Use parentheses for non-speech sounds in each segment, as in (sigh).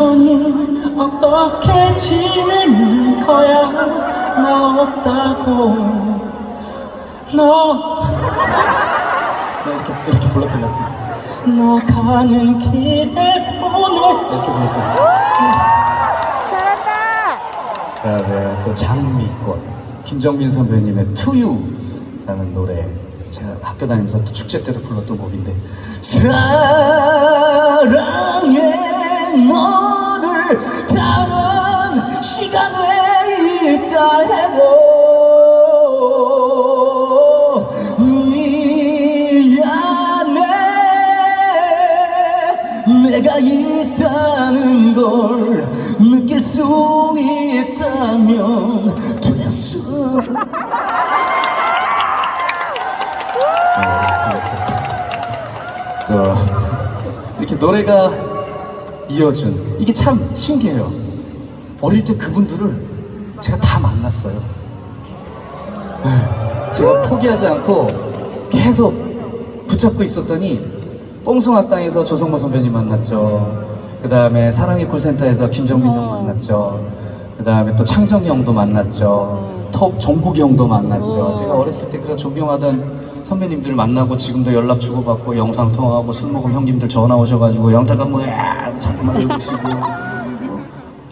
거니 어떻게 지내는 거야? 나 없다고. 너. (laughs) 네, 이렇게, 이렇게 불렀던 것 같아요 너 가는 길에 보내 이렇게 불렀어요 잘한다. 그다음에 또 장미꽃. 김정민 선배님의 투유라는 노래. 제가 학교 다니면서 또 축제 때도 불렀던 곡인데. 사랑 해도 미안해 내가 있다는 걸 느낄 수 있다면 됐어 저 이렇게 노래가 이어준 이게 참 신기해요. 어릴 때 그분들을 제가 다 만났어요 네, 제가 포기하지 않고 계속 붙잡고 있었더니 뽕숭아 땅에서 조성모 선배님 만났죠. 그 다음에 사랑의 콜센터에서 김정민 형 만났죠. 그 다음에 또 창정이 형도 만났죠. 톱 정국이 형도 만났죠. 제가 어렸을 때 그런 존경하던 선배님들 만나고 지금도 연락 주고받고 영상 통화하고 술 먹으면 형님들 전화 오셔가지고 영탁아 뭐야 자꾸만 읽으시고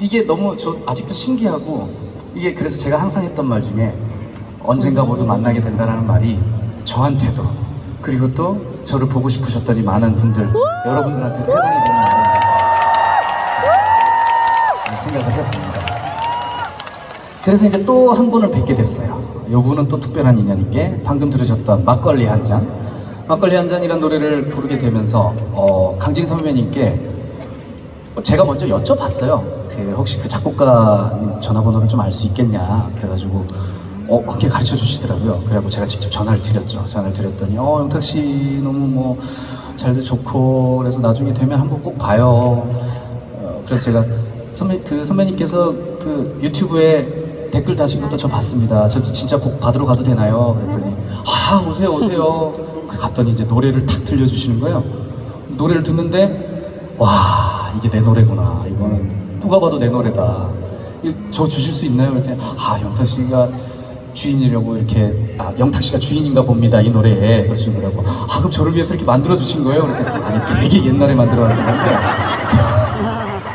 이게 너무 저 아직도 신기하고 이게 그래서 제가 항상 했던 말 중에 언젠가 모두 만나게 된다는 말이 저한테도 그리고 또 저를 보고 싶으셨던 이 많은 분들 여러분들한테도 해당이 되는 말이라고 생각을 해봅니다. 그래서 이제 또 한 분을 뵙게 됐어요. 요 분은 또 특별한 인연인 게 방금 들으셨던 막걸리 한 잔. 막걸리 한 잔이라는 노래를 부르게 되면서 어, 강진 선배님께 제가 먼저 여쭤봤어요. 그 혹시 그 작곡가 전화번호를 좀 알 수 있겠냐. 그래가지고 어 그렇게 가르쳐 주시더라고요. 그래갖고 제가 직접 전화를 드렸죠. 전화를 드렸더니 어 영탁 씨 너무 뭐 잘도 좋고 그래서 나중에 되면 한번 꼭 봐요. 어, 그래서 제가 선배 그 선배님께서 그 유튜브에 댓글 다신 것도 저 봤습니다. 저 진짜 곡 받으러 가도 되나요? 그랬더니 아 오세요 오세요. 그 갔더니 이제 노래를 탁 들려주시는 거예요. 노래를 듣는데 와 이게 내 노래구나 이거는 누가 봐도 내 노래다 저 주실 수 있나요? 그랬더니 아 영탁 씨가 주인이려고 이렇게 아 영탁 씨가 주인인가 봅니다 이 노래에 그러신 거라고 아 그럼 저를 위해서 이렇게 만들어 주신 거예요? 그랬더니 아니 되게 옛날에 만들어 놨던 건데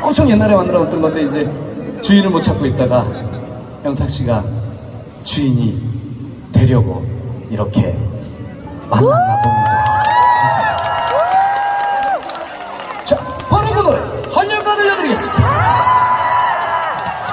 (laughs) 엄청 옛날에 만들어 놨던 건데 이제 주인을 못 찾고 있다가 영탁 씨가 주인이 되려고 이렇게 만났나 봅니다